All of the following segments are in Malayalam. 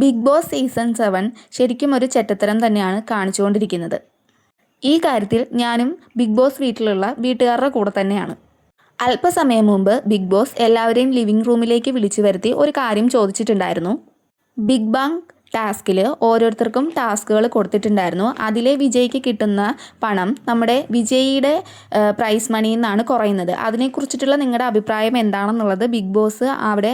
ബിഗ് ബോസ് സീസൺ സെവൻ ശരിക്കും ഒരു ചെറ്റത്തരം തന്നെയാണ് കാണിച്ചുകൊണ്ടിരിക്കുന്നത്. ഈ കാര്യത്തിൽ ഞാനും ബിഗ് ബോസ് വീട്ടിലുള്ള വീട്ടുകാരുടെ കൂടെ തന്നെയാണ്. അല്പസമയം മുമ്പ് ബിഗ് ബോസ് എല്ലാവരെയും ലിവിംഗ് റൂമിലേക്ക് വിളിച്ചു വരുത്തി ഒരു കാര്യം ചോദിച്ചിട്ടുണ്ടായിരുന്നു. ബിഗ് ബാങ് ടാസ്കിൽ ഓരോരുത്തർക്കും ടാസ്കുകൾ കൊടുത്തിട്ടുണ്ടായിരുന്നു. അതിലെ വിജയിക്ക് കിട്ടുന്ന പണം നമ്മുടെ വിജയിയുടെ പ്രൈസ് മണിയിൽ നിന്നാണ് കുറയുന്നത്. അതിനെക്കുറിച്ചിട്ടുള്ള നിങ്ങളുടെ അഭിപ്രായം എന്താണെന്നുള്ളത് ബിഗ് ബോസ് അവിടെ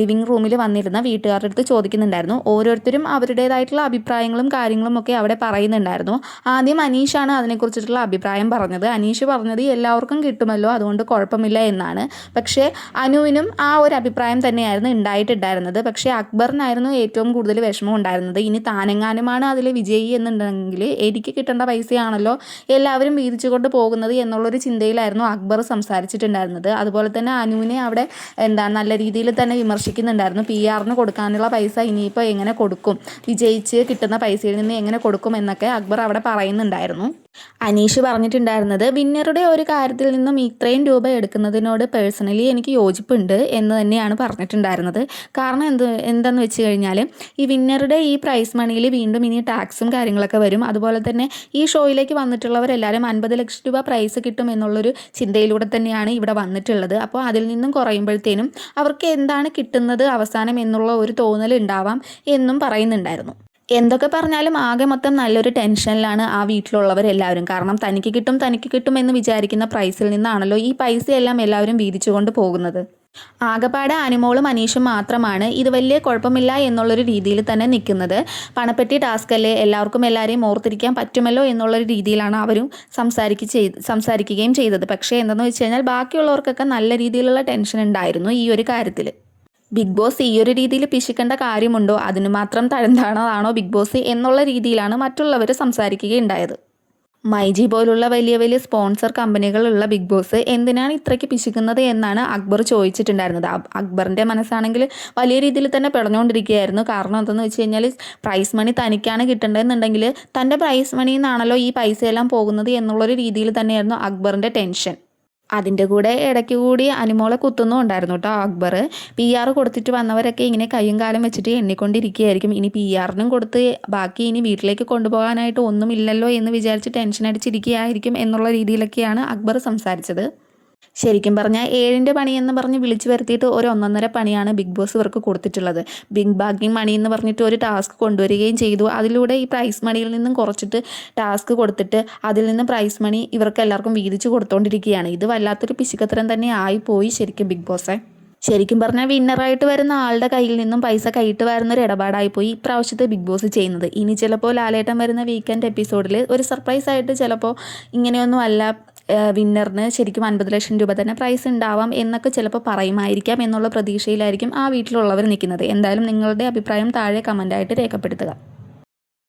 ലിവിങ് റൂമിൽ വന്നിരുന്ന വീട്ടുകാരുടെ അടുത്ത് ചോദിക്കുന്നുണ്ടായിരുന്നു. ഓരോരുത്തരും അവരുടേതായിട്ടുള്ള അഭിപ്രായങ്ങളും കാര്യങ്ങളും ഒക്കെ അവിടെ പറയുന്നുണ്ടായിരുന്നു. ആദ്യം അനീഷാണ് അതിനെക്കുറിച്ചിട്ടുള്ള അഭിപ്രായം പറഞ്ഞത്. അനീഷ് പറഞ്ഞത് എല്ലാവർക്കും കിട്ടുമല്ലോ അതുകൊണ്ട് കുഴപ്പമില്ല എന്നാണ്. പക്ഷേ അനുവിനും ആ ഒരു അഭിപ്രായം തന്നെയായിരുന്നു ഉണ്ടായിട്ടുണ്ടായിരുന്നത്. പക്ഷേ അക്ബറിനായിരുന്നു ഏറ്റവും കൂടുതൽ വിഷമം ഉണ്ടായിരുന്നത്. ഇനി താനെങ്ങാനുമാണ് അതിൽ വിജയി എന്നുണ്ടെങ്കിൽ എനിക്ക് കിട്ടേണ്ട പൈസയാണല്ലോ എല്ലാവരും വീതിച്ചുകൊണ്ട് പോകുന്നത് എന്നുള്ളൊരു ചിന്തയിലായിരുന്നു അക്ബർ സംസാരിച്ചിട്ടുണ്ടായിരുന്നത്. അതുപോലെ തന്നെ അനുവിനെ അവിടെ എന്താ നല്ല രീതിയിൽ തന്നെ വിമർശിക്കുന്നുണ്ടായിരുന്നു. പി ആറിന് കൊടുക്കാനുള്ള പൈസ ഇനിയിപ്പോൾ എങ്ങനെ കൊടുക്കും? വിജയിച്ച് കിട്ടുന്ന പൈസയിൽ നിന്ന് എങ്ങനെ കൊടുക്കും എന്നൊക്കെ അക്ബർ അവിടെ പറയുന്നുണ്ടായിരുന്നു. അനീഷ് പറഞ്ഞിട്ടുണ്ടായിരുന്നത് വിന്നറുടെ ഒരു കാര്യത്തിൽ നിന്നും ഇത്രയും രൂപ എടുക്കുന്നതിനോട് പേഴ്സണലി എനിക്ക് യോജിപ്പുണ്ട് എന്ന് തന്നെയാണ് പറഞ്ഞിട്ടുണ്ടായിരുന്നത്. കാരണം എന്ത് എന്താണെന്ന് വെച്ച് കഴിഞ്ഞാൽ ഈ വിന്നറുടെ ഈ പ്രൈസ് മണിയിൽ വീണ്ടും ഇനി ടാക്സും കാര്യങ്ങളൊക്കെ വരും. അതുപോലെ തന്നെ ഈ ഷോയിലേക്ക് വന്നിട്ടുള്ളവരെല്ലാവരും അൻപത് ലക്ഷം രൂപ പ്രൈസ് കിട്ടും എന്നുള്ളൊരു ചിന്തയിലൂടെ തന്നെയാണ് ഇവിടെ വന്നിട്ടുള്ളത്. അപ്പോൾ അതിൽ നിന്നും കുറയുമ്പോഴത്തേനും അവർക്ക് എന്താണ് കിട്ടുന്നത് അവസാനം എന്നുള്ള ഒരു തോന്നൽ ഉണ്ടാവാം എന്നും പറയുന്നുണ്ടായിരുന്നു. എന്തൊക്കെ പറഞ്ഞാലും ആകെ മൊത്തം നല്ലൊരു ടെൻഷനിലാണ് ആ വീട്ടിലുള്ളവരെല്ലാവരും. കാരണം തനിക്ക് കിട്ടും തനിക്ക് കിട്ടും എന്ന് വിചാരിക്കുന്ന പ്രൈസിൽ നിന്നാണല്ലോ ഈ പൈസയെല്ലാം എല്ലാവരും വീതിച്ചുകൊണ്ട് പോകുന്നത്. ആകപ്പാടെ അനുമോളും അനീഷും മാത്രമാണ് ഇത് വലിയ കുഴപ്പമില്ല എന്നുള്ളൊരു രീതിയിൽ തന്നെ നിൽക്കുന്നത്. പണപ്പെട്ടി ടാസ്ക് അല്ലേ? എല്ലാവർക്കും എല്ലാവരെയും ഓർത്തിരിക്കാൻ പറ്റുമല്ലോ എന്നുള്ളൊരു രീതിയിലാണ് അവരും സംസാരിക്ക സംസാരിക്കുകയും ചെയ്തത്. പക്ഷേ എന്തെന്ന് വെച്ച് കഴിഞ്ഞാൽ ബാക്കിയുള്ളവർക്കൊക്കെ നല്ല രീതിയിലുള്ള ടെൻഷൻ ഉണ്ടായിരുന്നു ഈ ഒരു കാര്യത്തിൽ ബിഗ് ബോസ് ഈ ഒരു രീതിയിൽ പിശിക്കേണ്ട കാര്യമുണ്ടോ? അതിന് മാത്രം തഴന്താണതാണോ ബിഗ് ബോസ് എന്നുള്ള രീതിയിലാണ് മറ്റുള്ളവർ സംസാരിക്കുകയുണ്ടായത്. മൈജി പോലുള്ള വലിയ വലിയ സ്പോൺസർ കമ്പനികളുള്ള ബിഗ് ബോസ് എന്തിനാണ് ഇത്രയ്ക്ക് പിശിക്കുന്നത് എന്നാണ് അക്ബർ ചോദിച്ചിട്ടുണ്ടായിരുന്നത്. അക്ബറിന്റെ മനസ്സാണെങ്കിൽ വലിയ രീതിയിൽ തന്നെ പിടഞ്ഞുകൊണ്ടിരിക്കുകയായിരുന്നു. കാരണം എന്തെന്ന് വെച്ച് കഴിഞ്ഞാൽ പ്രൈസ് മണി തനിക്കാണ് കിട്ടേണ്ടതെന്നുണ്ടെങ്കിൽ തന്റെ പ്രൈസ് മണിയിൽ നിന്നാണല്ലോ ഈ പൈസയെല്ലാം പോകുന്നത് എന്നുള്ളൊരു രീതിയിൽ തന്നെയായിരുന്നു അക്ബറിന്റെ ടെൻഷൻ അതിന്റെ കൂടെ ഇടയ്ക്ക് കൂടി അനിമോളെ കുത്തുന്നും ഉണ്ടായിരുന്നു കേട്ടോ അക്ബർ. പി ആർ കൊടുത്തിട്ട് വന്നവരൊക്കെ ഇങ്ങനെ കയ്യും കാലം വെച്ചിട്ട് എണ്ണിക്കൊണ്ടിരിക്കുകയായിരിക്കും. ഇനി പി ആറിനും കൊടുത്ത് ബാക്കി ഇനി വീട്ടിലേക്ക് കൊണ്ടുപോകാനായിട്ട് ഒന്നുമില്ലല്ലോ എന്ന് വിചാരിച്ച് ടെൻഷൻ അടിച്ചിരിക്കുകയായിരിക്കും എന്നുള്ള രീതിയിലൊക്കെയാണ് അക്ബർ സംസാരിച്ചത്. ശരിക്കും പറഞ്ഞാൽ ഏഴിന്റെ പണി എന്ന് പറഞ്ഞ് വിളിച്ചു വരുത്തിയിട്ട് ഒരു ഒന്നൊന്നര പണിയാണ് ബിഗ് ബോസ് ഇവർക്ക് കൊടുത്തിട്ടുള്ളത്. ബിഗ് ബാഗിങ് മണി എന്ന് പറഞ്ഞിട്ട് ഒരു ടാസ്ക് കൊണ്ടുവരികയും ചെയ്തു. അതിലൂടെ ഈ പ്രൈസ് മണിയിൽ നിന്നും കുറച്ചിട്ട് ടാസ്ക് കൊടുത്തിട്ട് അതിൽ നിന്ന് പ്രൈസ് മണി ഇവർക്ക് എല്ലാവർക്കും വീതിച്ച് കൊടുത്തുകൊണ്ടിരിക്കുകയാണ് ഇത് വല്ലാത്തൊരു പിശുക്കത്തരം തന്നെ ആയിപ്പോയി ശരിക്കും ബിഗ് ബോസെ ശരിക്കും പറഞ്ഞാൽ വിന്നറായിട്ട് വരുന്ന ആളുടെ കയ്യിൽ നിന്നും പൈസ കൈയിട്ട് വരുന്ന ഒരു ഇടപാടായി പോയി ഇപ്രാവശ്യത്തെ ബിഗ് ബോസ് ചെയ്യുന്നത്. ഇനി ചിലപ്പോൾ ലാലേട്ടൻ വരുന്ന വീക്കെൻഡ് എപ്പിസോഡിൽ ഒരു സർപ്രൈസ് ആയിട്ട് ചിലപ്പോൾ ഇങ്ങനെയൊന്നും അല്ല വിന്നറിന് ശരിക്കും അൻപത് ലക്ഷം രൂപ തന്നെ പ്രൈസ് ഉണ്ടാവാം എന്നൊക്കെ ചിലപ്പോൾ പറയുമായിരിക്കാം എന്നുള്ള പ്രതീക്ഷയിലായിരിക്കും ആ വീട്ടിലുള്ളവർ നിൽക്കുന്നത്. എന്തായാലും നിങ്ങളുടെ അഭിപ്രായം താഴെ കമന്റായിട്ട് രേഖപ്പെടുത്തുക.